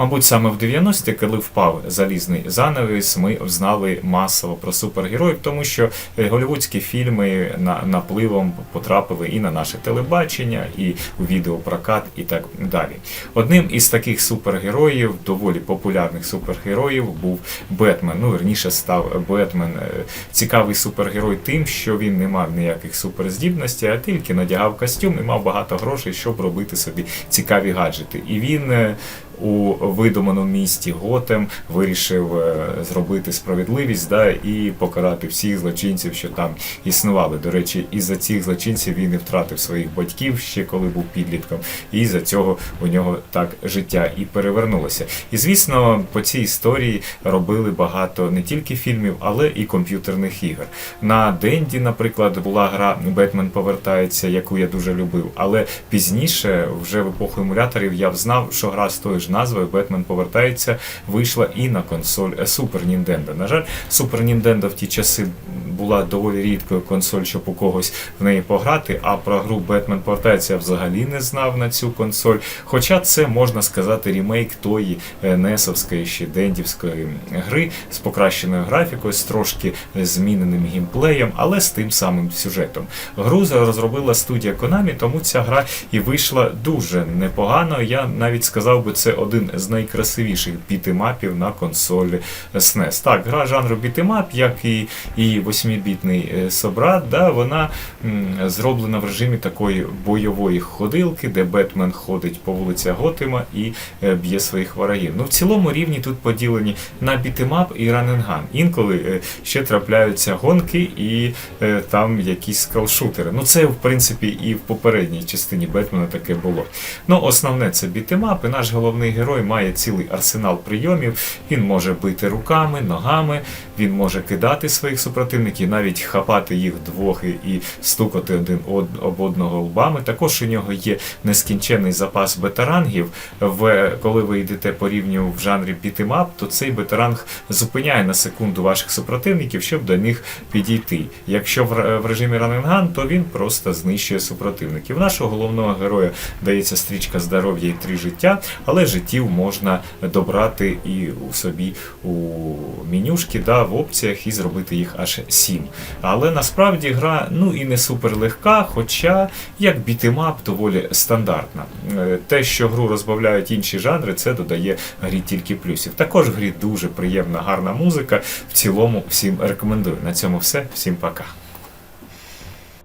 Мабуть, саме в 90-ті, коли впав залізний занавіс, ми знали масово про супергероїв, тому що е, голівудські фільми на напливом потрапили і на наше телебачення, і у відеопрокат, і так далі. Одним із таких супергероїв, доволі популярних супергероїв, був Бетмен. Ну, верніше став Бетмен. е, Цікавий супергерой тим, що він не мав ніяких суперздібностей, а тільки надягав костюм і мав багато грошей, щоб робити собі цікаві гаджети. І він е, у видуманому місті Готем вирішив е, зробити справедливість да, і покарати всіх злочинців, що там існували. До речі, із-за цих злочинців він і втратив своїх батьків ще коли був підлітком, і за цього у нього так життя і перевернулося. І звісно, по цій історії робили багато не тільки фільмів, але і комп'ютерних ігор. На Денді, наприклад, була гра Бетмен повертається, яку я дуже любив. Але пізніше, вже в епоху емуляторів, я взнав, що гра з тою ж назвою Бетмен повертається вийшла і на консоль Супер Super Nintendo. На жаль, Super Nintendo в ті часи була доволі рідкою консоль, щоб у когось в неї пограти. А про гру Бетмен повертається я взагалі не знав на цю консоль. Хоча це можна сказати рімейк тої несовської ще дендівської гри з покращеною графікою, з трошки зміненим геймплеєм, але з тим самим сюжетом. Гру розробила студія Konami, тому ця гра і вийшла дуже непогано. Я навіть сказав би, це один з найкрасивіших бітемапів на консолі SNES. Так, гра жанру бітемап, як і, і 8-бітний е, собрат, да, вона зроблена в режимі такої бойової ходилки, де Бетмен ходить по вулицях Готема і е, б'є своїх ворогів. Ну, в цілому рівні тут поділені на бітемап і раненган. Інколи е, ще трапляються гонки і там якісь скалшутери. Ну, це, в принципі, і в попередній частині Бетмена таке було. Ну, основне це бітемап, і наш головний герой має цілий арсенал прийомів. Він може бити руками, ногами, він може кидати своїх супротивників, навіть хапати їх двох і- і стукати один од- об одного лбами. Також у нього є нескінчений запас бетарангів. В, коли ви йдете по рівню в жанрі бітемап, то цей бетаранг зупиняє на секунду ваших супротивників, щоб до них підійти. Якщо в, в режимі раненган, то він просто знищує супротивників. Нашого головного героя дається стрічка здоров'я і три життя, але життів можна добрати і у собі у менюшки, да, в опціях і зробити їх аж сім. Але насправді гра ну і не супер легка, хоча як бітимап доволі стандартна. Е, Те, що гру розбавляють інші жанри, це додає грі тільки плюсів. Також в грі дуже приємна, гарна музика. В цілому всім рекомендую. На цьому все. Всім пока.